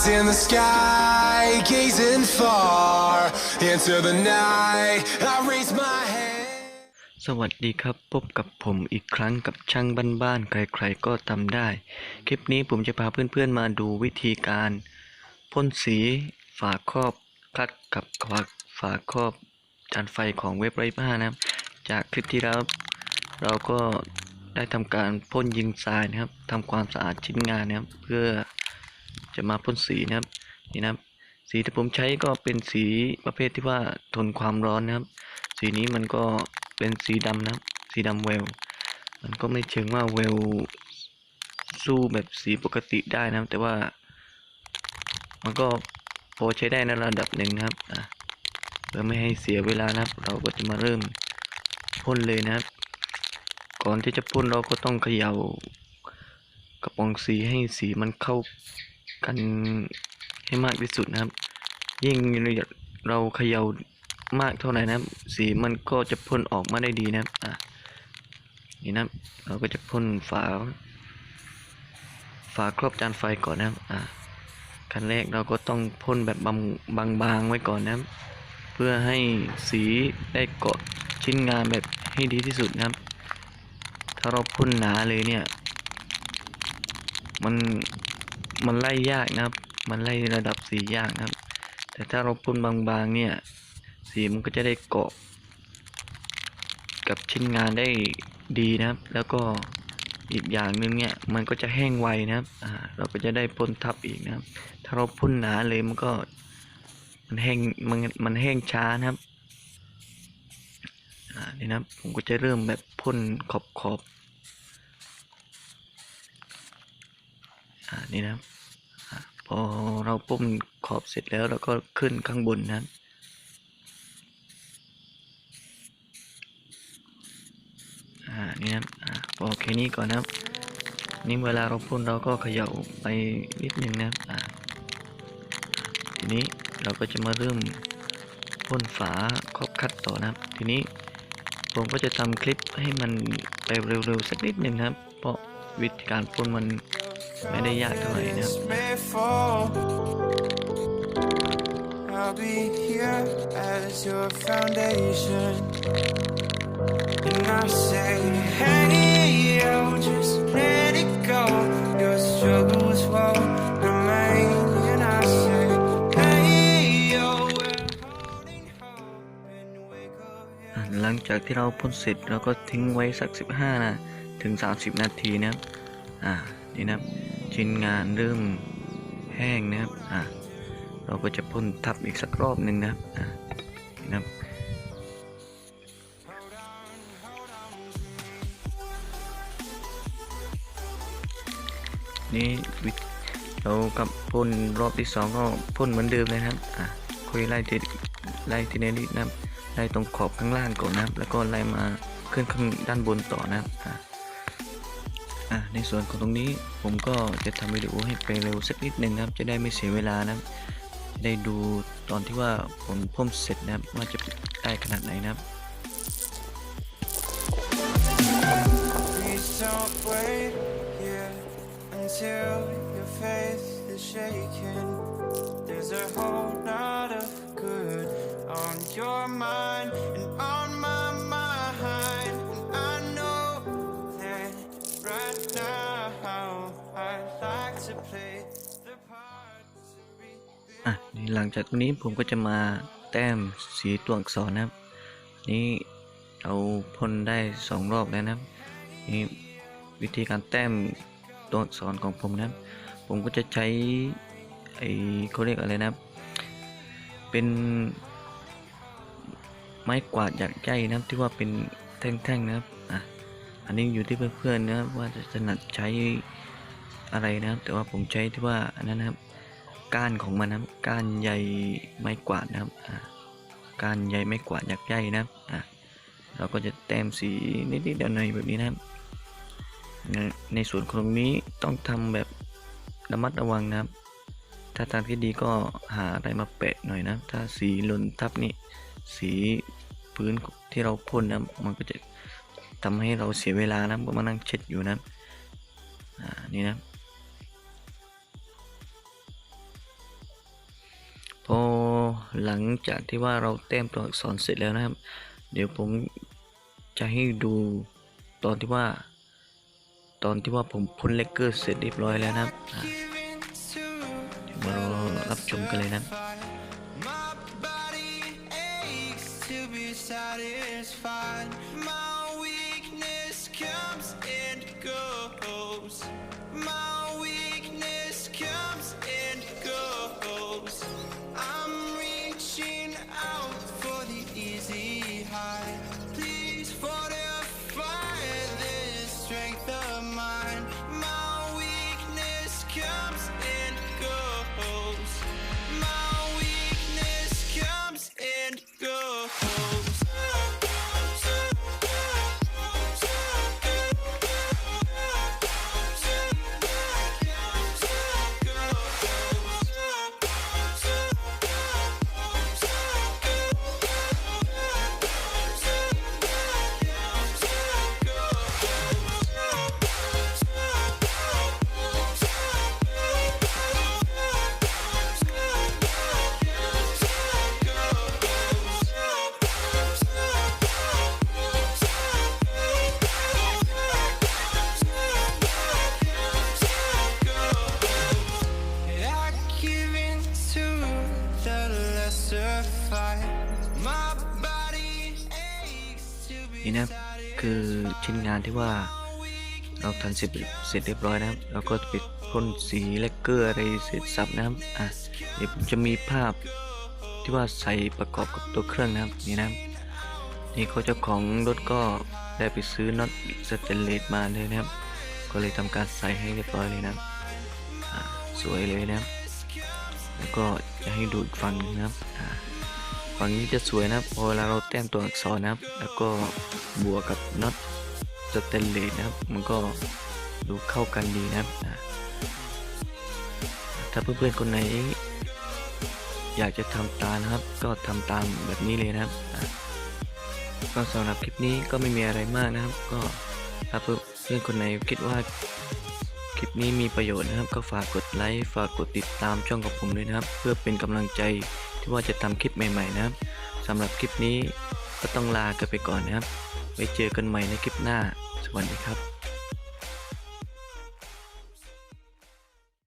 eyes in the sky, gazing far into the night. I raise my hand. สวัสดีครับ พบกับผมอีกครั้งกับช่างบ้านๆ ใครๆ ก็ทำได้ คลิปนี้ผมจะพาเพื่อนๆ มาดูวิธีการพ่นสีฝาครอบคลัดกับฝาฝาครอบจานไฟของเว็บไรบ้านะครับ จากคลิปที่แล้วเราก็ได้ทำการพ่นยิงทรายนะครับทำความสะอาดชิ้นงานนะครับ เพื่อ จะมาพ่นสีนะครับนี่นะครับ สีที่ผมใช้ก็เป็นสีประเภทที่ว่าทนความร้อนนะครับ สีนี้มันก็เป็นสีดำนะครับ สีดำเวล มันก็ไม่เชิงว่าเวลสู้แบบสีปกติได้นะครับ แต่ว่า มันก็พอใช้ได้ในระดับหนึ่งนะครับเพื่อไม่ให้เสียเวลานะครับ เราก็จะมาเริ่มพ่นเลยนะครับ ก่อนที่จะพ่นเราก็ต้องเขย่ากระป๋องสีให้สีมันเข้า กันให้มากที่สุดนะครับ ยิ่งเราเขย่ามากเท่าไหร่นะครับ สีมันก็จะพ่นออกมาได้ดีนะครับอะนี่นะเราก็จะพ่นฝา ฝาครอบจานไฟก่อนนะครับอะขั้นแรกเราก็ต้องพ่นแบบบางบางๆไว้ก่อนนะครับ เพื่อให้สีได้เกาะชิ้นงานแบบให้ดีที่สุดนะครับ ถ้าเราพ่นหนาเลยเนี่ย มัน มันไล่ยากนะครับ มันไล่ระดับสียากนะครับ แต่ถ้าเราพ่นบางๆเนี่ย สีมันก็จะได้เกาะ กับชิ้นงานได้ดีนะครับ แล้วก็อีกอย่างหนึ่งเนี่ยมันก็จะแห้งไวนะครับ อ่า เราก็จะได้พ่นทับอีกนะครับ ถ้าเราพ่นหนาเลยมันก็มันแห้งมันมันแห้งช้านะครับ อ่านี่นะครับผมก็จะเริ่มแบบพ่นขอบขอบ อ่านี่นะครับพอเราพ่นขอบเสร็จแล้วเราก็ขึ้นข้างบนนะครับอ่านี่นะครับอ่าพอแค่นี้ก่อนนะครับนี่เวลาเราพ่นเราก็เขย่าไปนิดนึงนะครับอ่าทีนี้เราก็จะมาเริ่มพ่นฝาครอบคัดต่อนะครับ ทีนี้ผมก็จะทำคลิปให้มันไปเร็วๆสักนิดหนึ่งนะครับ เพราะวิธีการพ่นมัน ไม่ได้ยากเท่าไหร่นะครับ Made for. I'll be here as your foundation. And I say, hey, yo, just let it go. Your struggles won't remain. And I say, hey, yo, we're holding hope and wake up. อะหลังจากที่เราพ่นเสร็จเราก็ทิ้งไว้สัก 15 นะ ถึง 30 นาทีนะครับ อ่า นี่นะครับ ชิ้นงานเริ่มแห้งนะครับอ่าเราก็จะพ่นทับอีกสักรอบหนึ่งนะครับอ่านี่นะครับนี่วิเรากับพ่นรอบที่สองก็พ่นเหมือนเดิมเลยนะครับอะคุยไล่ทีไล่ทีนี้นิดนะครับไล่ตรงขอบข้างล่างก่อนนะครับ แล้วก็ไล่มาขึ้นข้างด้านบนต่อนะครับอะ อะในส่วนของตรงนี้ผมก็จะทำวิดีโอให้ไปเร็วสักนิดหนึ่งครับ จะได้ไม่เสียเวลานะครับจะได้ดูตอนที่ว่าผมพ่นเสร็จนะครับว่าจะได้ขนาดไหนนะครับ until your faith is shaken. There's a whole lot of good on your mind and on หลังจากตรงนี้ผมก็จะมาแต้มสีตัวอักษรนะครับ นี่เราพ่นได้สองรอบแล้วนะครับนี่วิธีการแต้มตัวอักษรของผมนะครับ ผมก็จะใช้ไอเขาเรียกอะไรนะครับ เป็นไม้กวาดหยักใยนะครับที่ว่าเป็นแท่งๆนะครับอะอันนี้อยู่ที่เพื่อนๆนะครับว่าจะถนัดใช้อะไรนะครับ แต่ว่าผมใช้ที่ว่าอันนั้นนะครับ ก้านของมันนะก้านใยไม้กวาดนะครับก้านใยไม้กวาดหยักใยนะครับเราก็จะแต้มสีนิดๆหน่อยๆแบบนี้นะครับ ในส่วนของนี้ต้องทำแบบระมัดระวังนะครับ ถ้าทางที่ดีก็หาอะไรมาแปะหน่อยนะ ถ้าสีหล่นทับนี่สีพื้นที่เราพ่นนะมันก็จะทำให้เราเสียเวลานะก็มานั่งเช็ดอยู่นะ อ่า นี่นะ อหลังจากที่ว่าเราแต้มตัวอักษรเสร็จแล้วนะครับ เดี๋ยวผมจะให้ดูตอนที่ว่า ตอนที่ว่าผมพ่นเลกเกอร์เสร็จเรียบร้อยแล้วนะครับเดี๋ยวมารอรับชมกันเลยนะ นี่นะครับคือชิ้นงานที่ว่าเราทันเสร็จเสร็จเรียบร้อยนะครับแล้วก็ปิดพ่นสีเลกเกอร์อะไรเสร็จสับนะครับอะเดี๋ยวผมจะมีภาพที่ว่าใส่ประกอบกับตัวเครื่องนะครับนี่นะครับนี่เขาเจ้าของรถก็ได้ไปซื้อน็อตสเตนเลสมาเลยนะครับ ก็เลยทำการใส่ให้เรียบร้อยเลยนะครับอะสวยเลยนะครับ แล้วก็จะให้ดูอีกฝั่งนึงนะครับฝั่งนี้จะสวยนะครับพอเวลาเราแต้มตัวอักษรนะครับ แล้วก็บวกกับน็อตสเตนเลสนะครับ มันก็ดูเข้ากันดีนะครับถ้าเพื่อนๆคนไหน อยากจะทำตามนะครับ ก็ทำตามแบบนี้เลยนะครับก็สำหรับคลิปนี้ก็ไม่มีอะไรมากนะครับ ก็ถ้าเพื่อนๆคนไหนคิดว่า คลิปนี้มีประโยชน์นะครับ ก็ฝากกดไลค์ฝากกดติดตามช่องของผมด้วยนะครับ เพื่อเป็นกำลังใจที่ว่าจะทำคลิปใหม่ ๆ นะครับสำหรับคลิปนี้ก็ต้องลากันไปก่อนนะครับไว้เจอกันใหม่ในคลิปหน้า สวัสดีครับ